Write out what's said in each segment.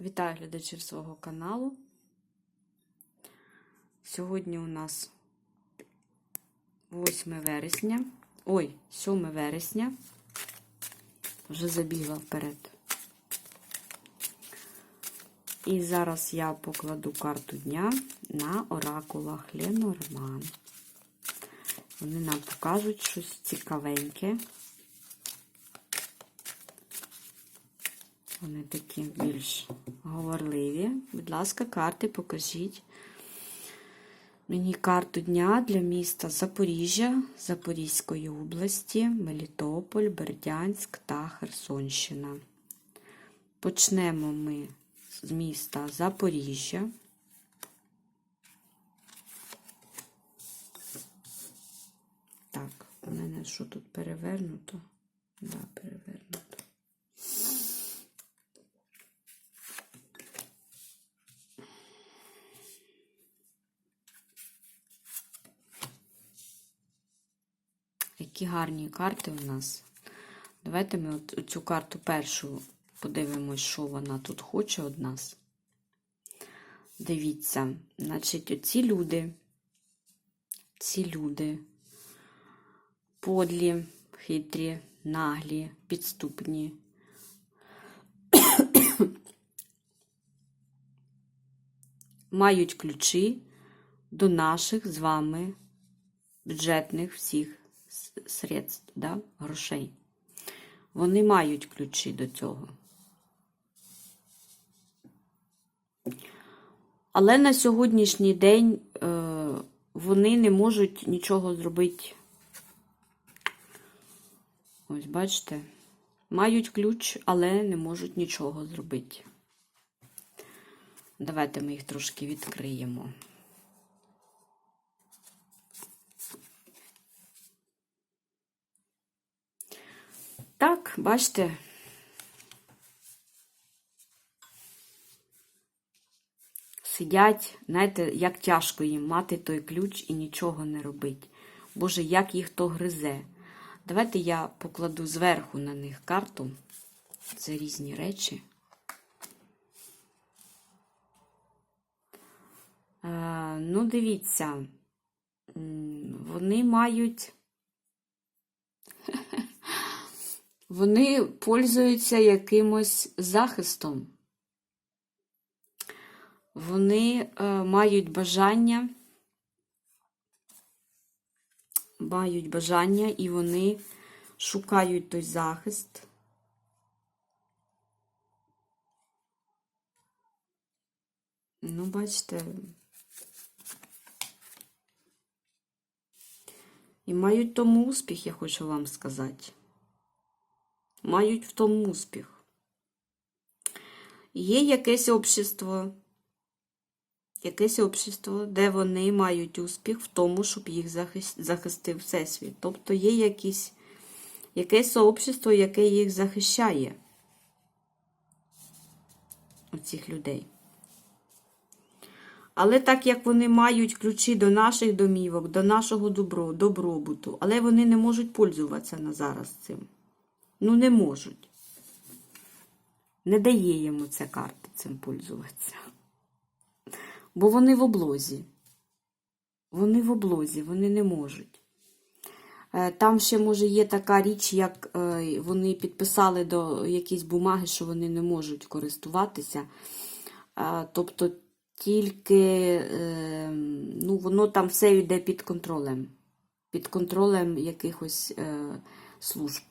Вітаю глядачів свого каналу. Сьогодні у нас 8 вересня. Ой, 7 вересня. Вже забігла вперед. І зараз я покладу карту дня на оракулах Ленорман. Вони нам покажуть щось цікавеньке. Вони такі більш говорливі. Будь ласка, карти покажіть. Мені карту дня для міста Запоріжжя, Запорізької області, Мелітополь, Бердянськ та Херсонщина. Почнемо ми з міста Запоріжжя. Так, у мене що тут перевернуто? Да, перевернуто. Які гарні карти у нас. Давайте ми цю карту першу подивимось, що вона тут хоче від нас. Дивіться, значить, оці люди, ці люди подлі, хитрі, наглі, підступні. Мають ключі до наших з вами бюджетних всіх средств, да, грошей. Вони мають ключі до цього. Але на сьогоднішній день е, вони не можуть нічого зробити. Ось, бачите, мають ключ, але не можуть нічого зробити. Давайте ми їх трошки відкриємо. Так, бачите. Сидять, знаєте, як тяжко їм мати той ключ і нічого не робить. Боже, як їх то гризе. Давайте я покладу зверху на них карту. Це різні речі. Е, ну, дивіться, вони мають. Вони пользуються якимось захистом. Вони е, мають бажання, мають бажання і вони шукають той захист. Ну, бачите, і мають тому успіх, я хочу вам сказати мають в тому успіх. Є якесь общество, якесь общество, де вони мають успіх в тому, щоб їх захистив Всесвіт. Тобто є якісь, якесь общество, яке їх захищає, оцих людей. Але так як вони мають ключі до наших домівок, до нашого добро, добробуту, але вони не можуть пользуватися на зараз цим. Ну, не можуть. Не дає йому ця карта цим пользуватися. Бо вони в облозі. Вони в облозі, вони не можуть. Е, там ще, може, є така річ, як е, вони підписали до якісь бумаги, що вони не можуть користуватися. Е, тобто тільки ну, воно там все йде під контролем, під контролем якихось служб.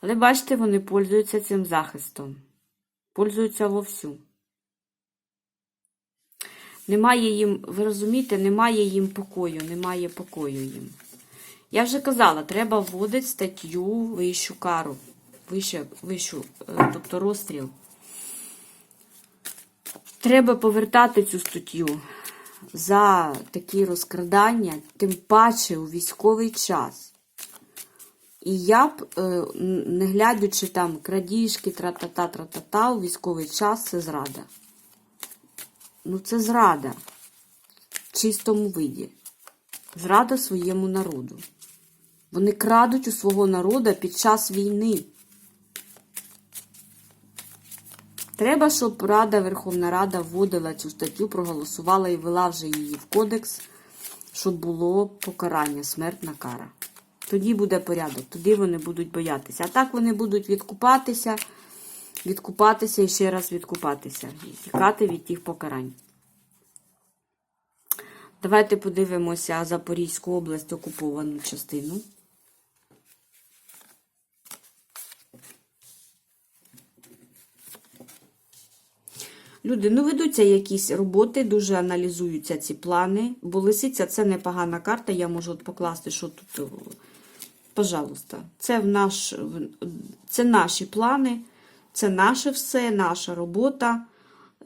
Але бачите, вони пользуються цим захистом. Пользуються вовсю. Немає їм, ви розумієте, немає їм покою, немає покою їм. Я вже казала, треба вводити статтю вищу кару, вищу, вищу, е, тобто розстріл. Треба повертати цю статтю за такі розкрадання, тим паче у військовий час. І я б, е, не глядячи там крадіжки, тра-та-та, тра-та-та, у військовий час це зрада. Ну, це зрада в чистому виді. Зрада своєму народу. Вони крадуть у свого народу під час війни. Треба, щоб Рада, Верховна Рада вводила цю статтю, проголосувала і ввела вже її в кодекс, щоб було покарання, смертна кара. Тоді буде порядок, тоді вони будуть боятися. А так вони будуть відкупатися, відкупатися і ще раз відкупатися. І тікати від тих покарань. Давайте подивимося Запорізьку область, окуповану частину. Люди, ну ведуться якісь роботи, дуже аналізуються ці плани. Бо лисиця це непогана карта, я можу от покласти, що тут. Пожалуйста, це в наш, це наші плани, це наше все, наша робота.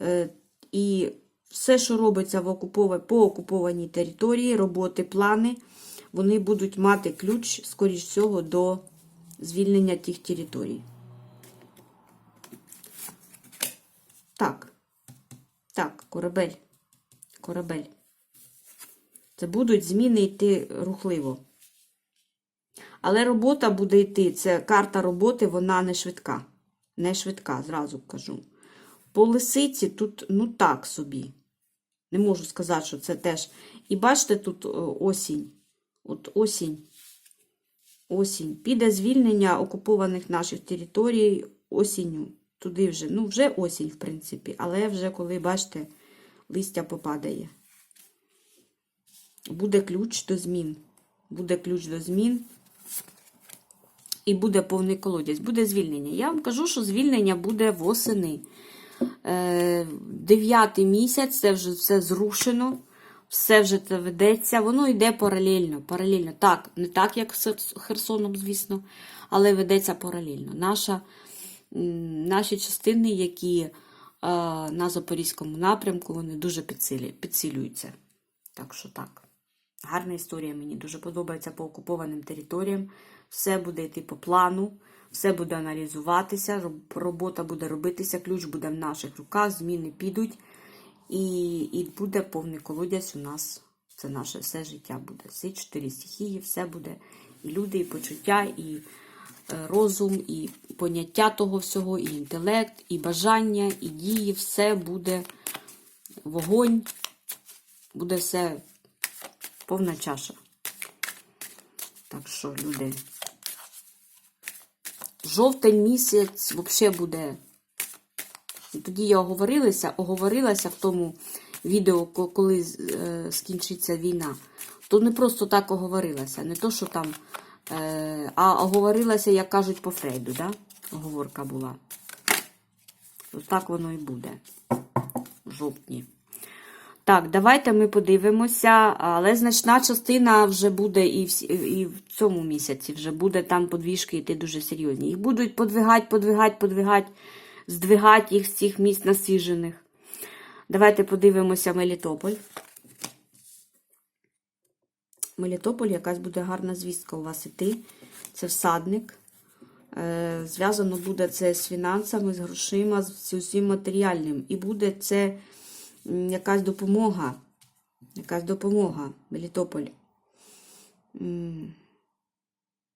Е, І все, що робиться в окупова- по окупованій території, роботи, плани, вони будуть мати ключ, скоріш всього, до звільнення тих територій. Так. Так, корабель. Корабель. Це будуть зміни йти рухливо. Але робота буде йти. Це карта роботи, вона не швидка. Не швидка, зразу кажу. По лисиці тут, ну так собі. Не можу сказати, що це теж. І бачите, тут осінь. От осінь. Осінь. Піде звільнення окупованих наших територій осінню. Туди вже. Ну, вже осінь, в принципі. Але вже коли, бачите, листя попадає. Буде ключ до змін. Буде ключ до змін. І буде повний колодязь. Буде звільнення. Я вам кажу, що звільнення буде восени. Е, Дев'ятий місяць, це вже все зрушено, все вже це ведеться. Воно йде паралельно. паралельно. Так, не так, як з Херсоном, звісно, але ведеться паралельно. Наша, наші частини, які е, на Запорізькому напрямку, вони дуже підсилюються. Так що так. Гарна історія мені дуже подобається по окупованим територіям. Все буде йти по плану, все буде аналізуватися, робота буде робитися, ключ буде в наших руках, зміни підуть, і, і буде повний колодязь у нас. Це наше все життя буде. Всі чотири стихії, все буде. І люди, і почуття, і е, розум, і поняття того всього, і інтелект, і бажання, і дії, все буде вогонь, буде все повна чаша. Так що, люди. Жовтень місяць взагалі буде. Тоді я оговорилася, оговорилася в тому відео, коли е, скінчиться війна. То не просто так оговорилася, не то, що там, е, а оговорилася, як кажуть, по Фрейду, да? Оговорка була. Ось так воно і буде. В жовтні. Так, давайте ми подивимося, але значна частина вже буде і в, і в цьому місяці вже буде там подвіжки йти дуже серйозні. Їх будуть подвигати, подвигати, подвигати, здвигати їх з цих місць насіжених. Давайте подивимося Мелітополь. Мелітополь, якась буде гарна звістка у вас іти. Це всадник. Е, Зв'язано буде це з фінансами, з грошима, з усім матеріальним. І буде це якась допомога. Якась допомога, Мелітополь.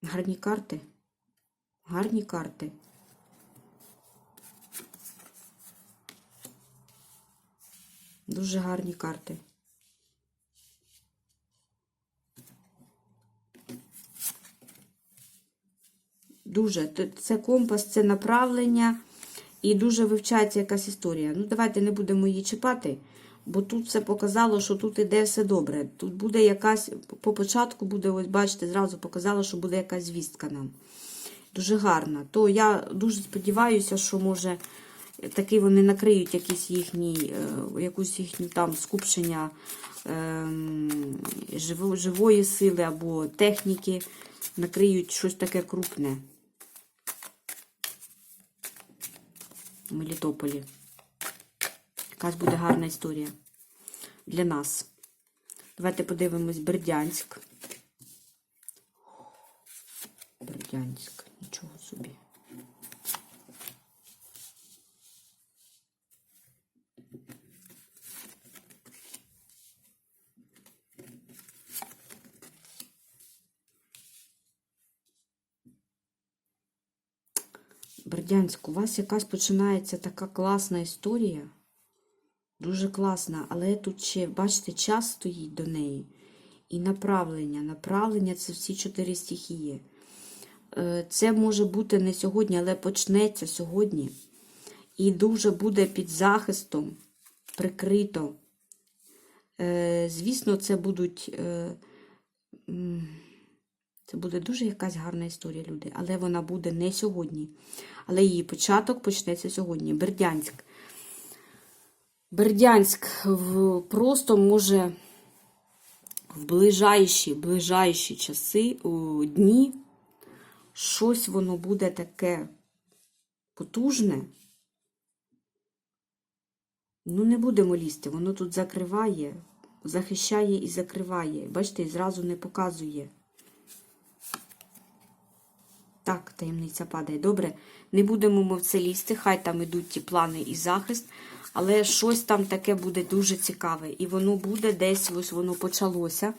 Гарні карти. Гарні карти. Дуже гарні карти. Дуже. Це компас, це направлення і дуже вивчається якась історія. Ну, давайте не будемо її чіпати, бо тут все показало, що тут іде все добре. Тут буде якась, по початку буде, ось бачите, зразу показало, що буде якась звістка нам. Дуже гарна. То я дуже сподіваюся, що може таки вони накриють якісь їхні, е, якусь їхню там скупчення ем, живо- живої сили або техніки, накриють щось таке крупне. В Мелітополі. Якась буде гарна історія для нас. Давайте подивимось Бердянськ. Бердянськ, нічого собі. Бердянськ, у вас якась починається така класна історія. Дуже класна, але тут ще, бачите, час стоїть до неї. І направлення. Направлення це всі чотири стихії. Е, Це може бути не сьогодні, але почнеться сьогодні. І дуже буде під захистом, прикрито. Е, Звісно, це будуть. Це буде дуже якась гарна історія, люди. Але вона буде не сьогодні. Але її початок почнеться сьогодні. Бердянськ. Бердянськ просто може в ближайші, ближайші часи, дні, щось воно буде таке потужне. Ну, не будемо лізти, воно тут закриває, захищає і закриває. Бачите, і зразу не показує. Так, таємниця падає. Добре, не будемо ми в це лізти, хай там ідуть ті плани і захист, але щось там таке буде дуже цікаве. І воно буде десь, ось воно почалося,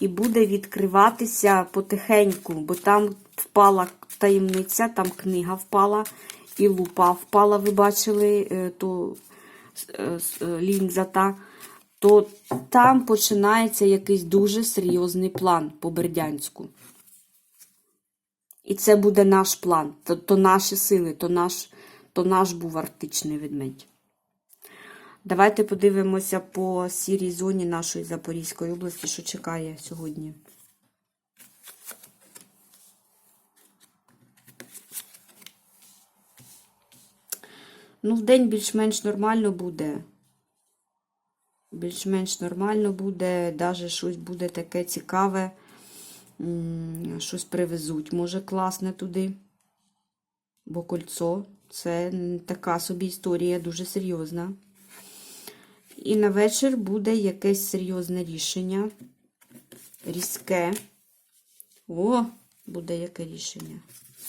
і буде відкриватися потихеньку, бо там впала таємниця, там книга впала, і лупа впала, ви бачили, е, то е, е, лінза та, то там починається якийсь дуже серйозний план по Бердянську. І це буде наш план, то, то наші сили, то наш, то наш був арктичний ведмедь. Давайте подивимося по сірій зоні нашої Запорізької області, що чекає сьогодні. Ну, в день більш-менш нормально буде. Більш-менш нормально буде, навіть щось буде таке цікаве. Щось привезуть, може, класне туди. Бо кольцо це така собі історія дуже серйозна. І на вечір буде якесь серйозне рішення. Різке. О, буде яке рішення.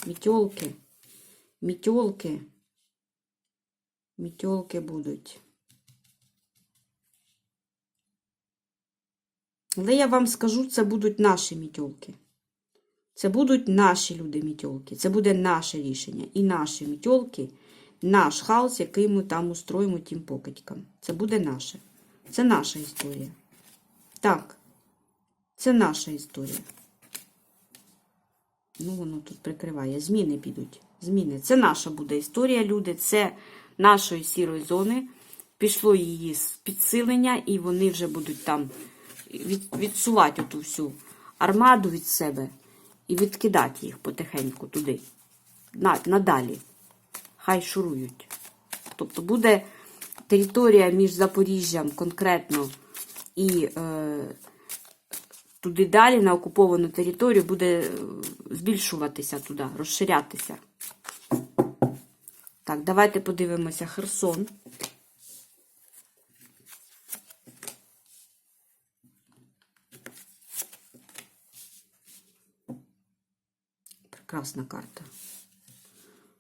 Мітьолки. Мітьолки. Мітьолки будуть. Але я вам скажу, це будуть наші мітьолки. Це будуть наші люди мітьолки. Це буде наше рішення. І наші мітьолки, наш хаос, який ми там устроїмо тим покидькам. Це буде наше. Це наша історія. Так, це наша історія. Ну, воно тут прикриває. Зміни підуть. Зміни. Це наша буде історія, люди. Це нашої сірої зони. Пішло її підсилення, і вони вже будуть там від, відсувати оту всю армаду від себе і відкидати їх потихеньку туди. На, надалі. Хай шурують. Тобто буде територія між Запоріжжям конкретно і е, туди далі, на окуповану територію, буде е, збільшуватися туди, розширятися. Так, давайте подивимося Херсон. Прекрасна карта.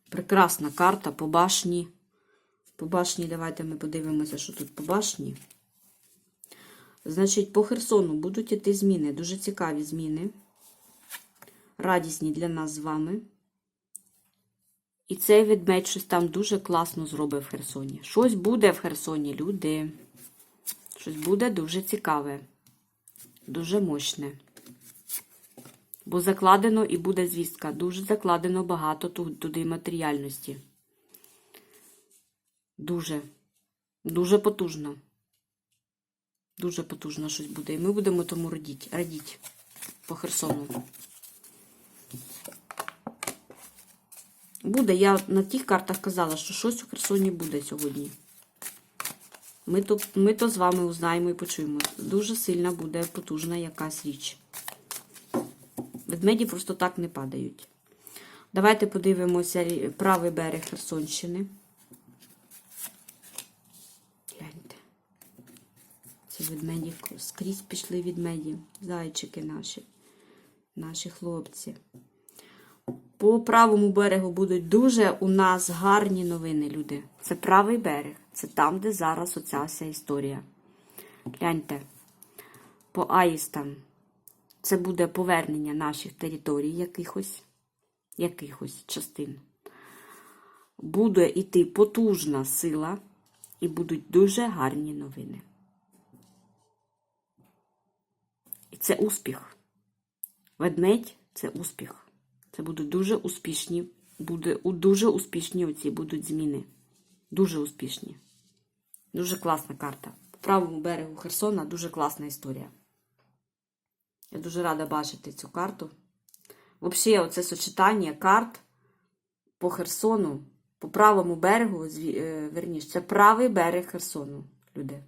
Прекрасна карта по башні. По башні, давайте ми подивимося, що тут по башні. Значить, по Херсону будуть іти зміни. Дуже цікаві зміни. Радісні для нас з вами. І цей ведмедь щось там дуже класно зробив в Херсоні. Щось буде в Херсоні, люди. Щось буде дуже цікаве. Дуже мощне. Бо закладено і буде звістка. Дуже закладено багато туди матеріальності. Дуже. Дуже потужно. Дуже потужно щось буде. І ми будемо тому радіти. радіти по Херсону. Буде. Я на тих картах казала, що щось у Херсоні буде сьогодні. Ми то, ми то з вами узнаємо і почуємо. Дуже сильна буде потужна якась річ. Ведмеді просто так не падають. Давайте подивимося правий берег Херсонщини. Гляньте. Ці ведмеді скрізь пішли ведмеді. Зайчики наші. Наші хлопці. По правому берегу будуть дуже у нас гарні новини, люди. Це правий берег. Це там, де зараз оця вся історія. Гляньте. По Аїстам. Це буде повернення наших територій якихось, якихось частин. буде йти потужна сила і будуть дуже гарні новини. І це успіх. Ведмедь це успіх. Це будуть дуже успішні, буде, дуже успішні оці будуть зміни. Дуже успішні. Дуже класна карта. По правому берегу Херсона дуже класна історія. Я дуже рада бачити цю карту. Взагалі, оце сочетання карт по Херсону, по правому берегу, е, верніше, це правий берег Херсону, люди.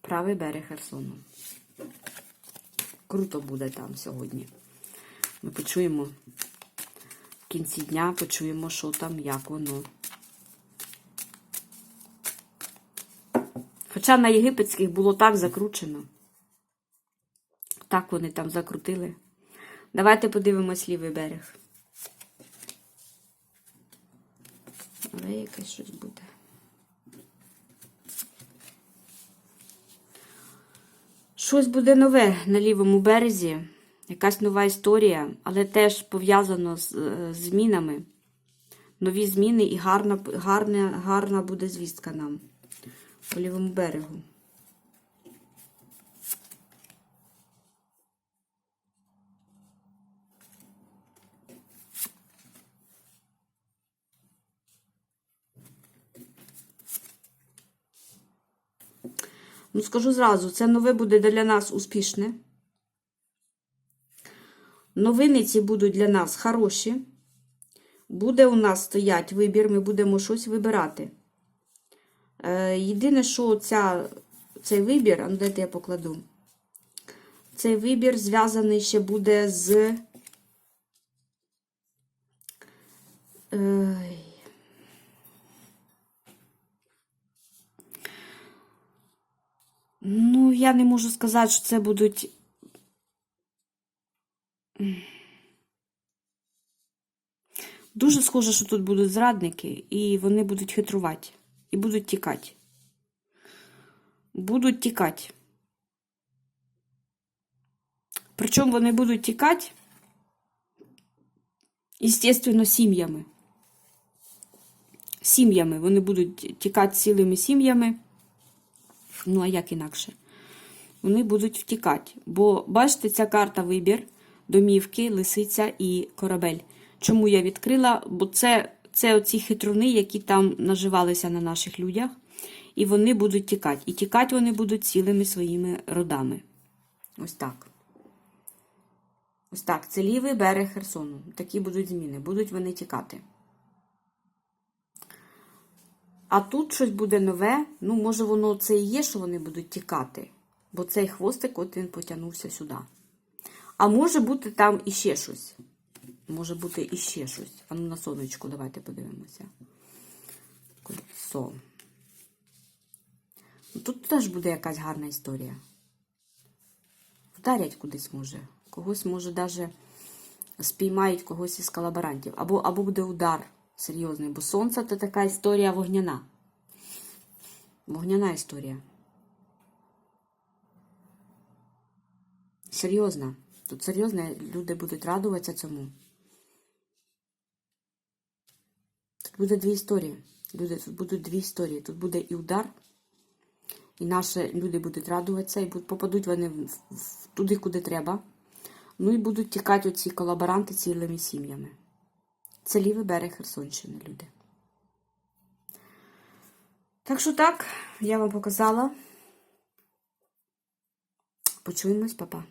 Правий берег Херсону. Круто буде там сьогодні. Ми почуємо в кінці дня, почуємо, що там, як воно. Хоча на єгипетських було так закручено. Так вони там закрутили. Давайте подивимось лівий берег. Але якесь щось буде. Щось буде нове на лівому березі, якась нова історія, але теж пов'язано з е, змінами. Нові зміни і гарна, гарна, гарна буде звістка нам по лівому берегу. Ну, скажу зразу, це нове буде для нас успішне. Новини ці будуть для нас хороші. Буде у нас стоять вибір, ми будемо щось вибирати. Е, єдине, що ця, цей вибір, а ну дайте я покладу. Цей вибір зв'язаний ще буде з. Ну, я не можу сказати, що це будуть. Дуже схоже, що тут будуть зрадники, і вони будуть хитрувати. І будуть тікати. Будуть тікати. Причому вони будуть тікати, естественно, сім'ями. Сім'ями. Вони будуть тікати цілими сім'ями. Ну, а як інакше? Вони будуть втікати. Бо, бачите, ця карта вибір, домівки, лисиця і корабель. Чому я відкрила? Бо це, це оці хитруни, які там наживалися на наших людях, і вони будуть тікати. І тікати вони будуть цілими своїми родами. Ось так. Ось так. Це лівий берег Херсону. Такі будуть зміни. Будуть вони тікати. А тут щось буде нове. Ну, може, воно це і є, що вони будуть тікати. Бо цей хвостик, от він потягнувся сюди. А може бути там іще щось. Може бути іще щось. А ну на сонечку давайте подивимося. Кольцо. Ну, Тут теж буде якась гарна історія. Вдарять кудись може. Когось, може, навіть спіймають когось із колаборантів. Або, або буде удар серйозний, бо сонце це така історія вогняна. Вогняна історія. Серйозна. Тут серйозно, люди будуть радуватися цьому. Тут буде дві історії. Люди, тут будуть дві історії. Тут буде і удар, і наші люди будуть радуватися, і попадуть вони туди, куди треба. Ну і будуть тікати оці колаборанти цілими сім'ями. Це лівий берег Херсонщини, люди. Так що так, я вам показала. Почуємось, папа.